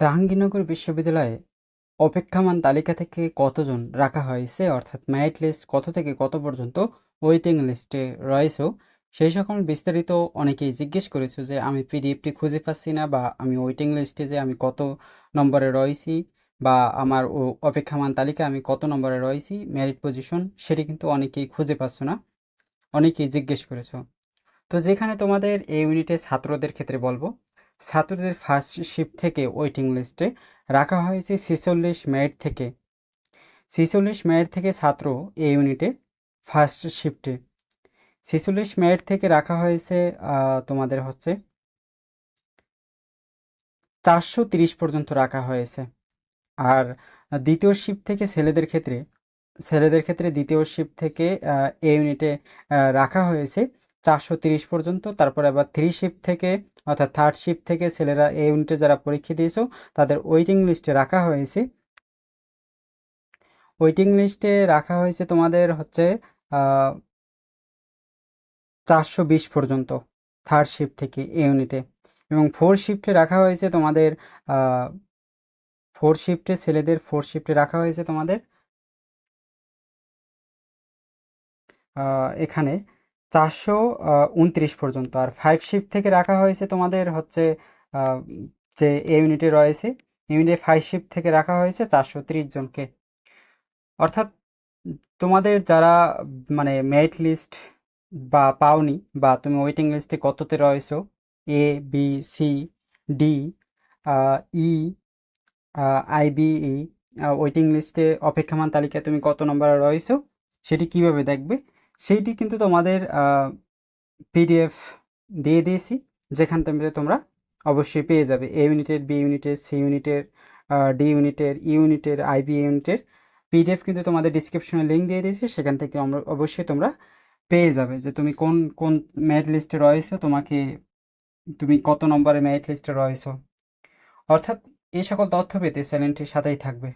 জাহাঙ্গীরনগর বিশ্ববিদ্যালয়ে অপেক্ষমাণ তালিকা থেকে কতজন রাখা হয়েছে? অর্থাৎ মেরিট লিস্ট কত থেকে কত পর্যন্ত ওয়েটিং লিস্টে রয়েছে? সেই সকল বিস্তারিত অনেকেই জিজ্ঞেস করেছ যে আমি পিডিএফটি খুঁজে পাচ্ছি না বা আমি ওয়েটিং লিস্টে যে আমি কত নম্বরে রয়েছি বা আমার অপেক্ষামান তালিকা আমি কত নম্বরে রয়েছি মেরিট পজিশন সেটি কিন্তু অনেকেই খুঁজে পাচ্ছ না, অনেকেই জিজ্ঞেস করেছ। তো যেখানে তোমাদের এই ইউনিটে ছাত্রদের ক্ষেত্রে বলব ছাত্রদের ফার্স্ট শিফট থেকে ওয়েটিং লিস্টে রাখা হয়েছে ছেচল্লিশ মেরিট থেকে। ছেচল্লিশ মেরিট থেকে ছাত্র এই ইউনিটে ফার্স্ট শিফটে ছেচল্লিশ মেরিট থেকে রাখা হয়েছে তোমাদের হচ্ছে চারশো তিরিশ পর্যন্ত রাখা হয়েছে। আর দ্বিতীয় শিফট থেকে ছেলেদের ক্ষেত্রে ছেলেদের ক্ষেত্রে দ্বিতীয় শিফট থেকে এই ইউনিটে রাখা হয়েছে চারশো তিরিশ পর্যন্ত, তারপর আবার থ্রি শিফট থেকে, অর্থাৎ থার্ড শিফট থেকে ছেলেরা এই ইউনিটে যারা পরীক্ষা দিয়েছ, তাদের ওয়েটিং লিস্টে রাখা হয়েছে। ওয়েটিং লিস্টে রাখা হয়েছে তোমাদের হচ্ছে চারশো বিশ পর্যন্ত থার্ড শিফট থেকে এই ইউনিটে এবং ফোর শিফটে রাখা হয়েছে তোমাদের ফোর শিফটে ছেলেদের ফোর শিফটে রাখা হয়েছে তোমাদের এখানে। চারশো উনত্রিশ পর্যন্ত। আর ফাইভ শিফট থেকে রাখা হয়েছে তোমাদের হচ্ছে যে এ ইউনিটে রয়েছে ইউনিটে ফাইভ শিফট থেকে রাখা হয়েছে চারশো তিরিশ জনকে। অর্থাৎ তোমাদের যারা মানে মেরিট লিস্ট বা পাওনি বা তুমি ওয়েটিং লিস্টে কততে রয়েছো A B C D E আইবিই waiting লিস্টে অপেক্ষমান তালিকায় তুমি কত নম্বরে রয়েছো, সেটি কীভাবে দেখবে? সেইটি কিন্তু তোমাদের পিডিএফ দিয়ে দিয়েছি। যেখান থেকে তোমরা অবশ্যই পেয়ে যাবে। এ ইউনিটের বি ইউনিটের সি ইউনিটের ডি ইউনিটের ইউনিটের আইবি ইউনিটের পিডিএফ কিন্তু তোমাদের ডিসক্রিপশনে লিঙ্ক দিয়ে দিয়েছি। সেখান থেকে আমরা, অবশ্যই তোমরা পেয়ে যাবে যে তুমি কোন কোন মেরিট লিস্টে রয়েছো, তোমাকে তুমি কত নম্বরে মেরিট লিস্টে রয়েছো। অর্থাৎ এই সকল তথ্য পেতে চ্যানেলটির সাথেই থাকবে।